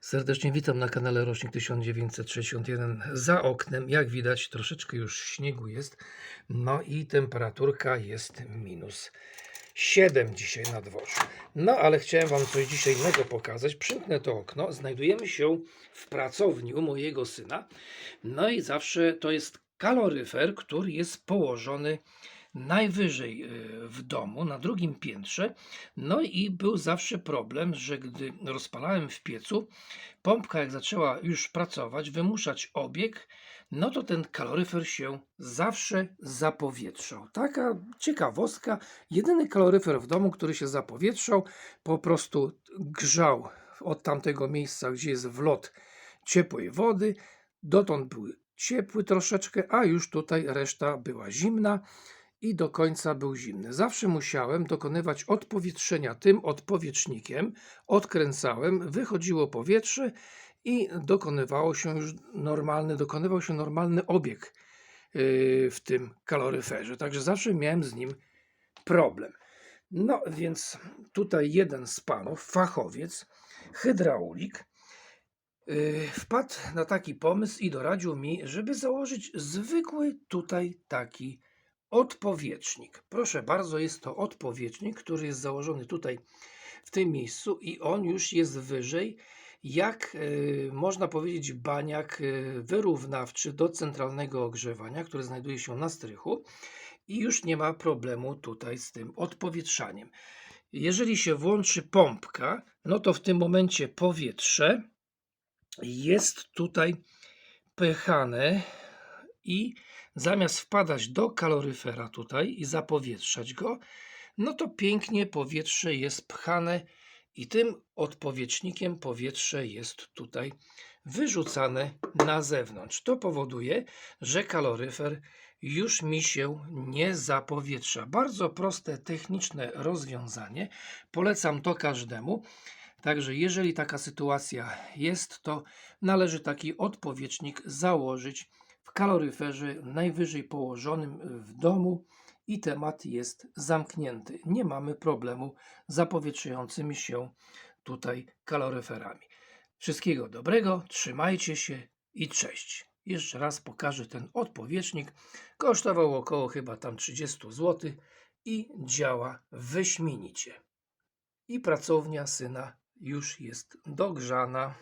Serdecznie witam na kanale Rocznik 1961. Za oknem, jak widać, troszeczkę już śniegu jest. No i temperaturka jest minus 7 dzisiaj na dworzu. No ale chciałem Wam coś dzisiaj innego pokazać. Przymknę to okno. Znajdujemy się w pracowni u mojego syna. No i zawsze to jest kaloryfer, który jest położony najwyżej y, w domu, na drugim piętrze. No i był zawsze problem, że gdy rozpalałem w piecu, pompka jak zaczęła już pracować, wymuszać obieg, no to ten kaloryfer się zawsze zapowietrzał. Taka ciekawostka. Jedyny kaloryfer w domu, który się zapowietrzał, po prostu grzał od tamtego miejsca, gdzie jest wlot ciepłej wody. Dotąd był ciepły troszeczkę, a już tutaj reszta była zimna i do końca był zimny. Zawsze musiałem dokonywać odpowietrzenia tym odpowietrznikiem, odkręcałem, wychodziło powietrze i dokonywało się już normalny, dokonywał się normalny obieg yy, w tym kaloryferze. Także zawsze miałem z nim problem. No więc tutaj jeden z panów, fachowiec, hydraulik, yy, wpadł na taki pomysł i doradził mi, żeby założyć zwykły tutaj taki odpowietrznik. Proszę bardzo, jest to odpowietrznik, który jest założony tutaj w tym miejscu i on już jest wyżej, jak y, można powiedzieć, baniak y, wyrównawczy do centralnego ogrzewania, który znajduje się na strychu i już nie ma problemu tutaj z tym odpowietrzaniem. Jeżeli się włączy pompka, no to w tym momencie powietrze jest tutaj pychane i zamiast wpadać do kaloryfera tutaj i zapowietrzać go, no to pięknie powietrze jest pchane i tym odpowietrznikiem powietrze jest tutaj wyrzucane na zewnątrz. To powoduje, że kaloryfer już mi się nie zapowietrza. Bardzo proste, techniczne rozwiązanie. Polecam to każdemu. Także jeżeli taka sytuacja jest, to należy taki odpowietrznik założyć w kaloryferze najwyżej położonym w domu i temat jest zamknięty. Nie mamy problemu z zapowietrzującymi się tutaj kaloryferami. Wszystkiego dobrego, trzymajcie się i cześć. Jeszcze raz pokażę ten odpowietrznik. Kosztował około chyba tam 30 zł i działa wyśmienicie. I pracownia syna już jest dogrzana.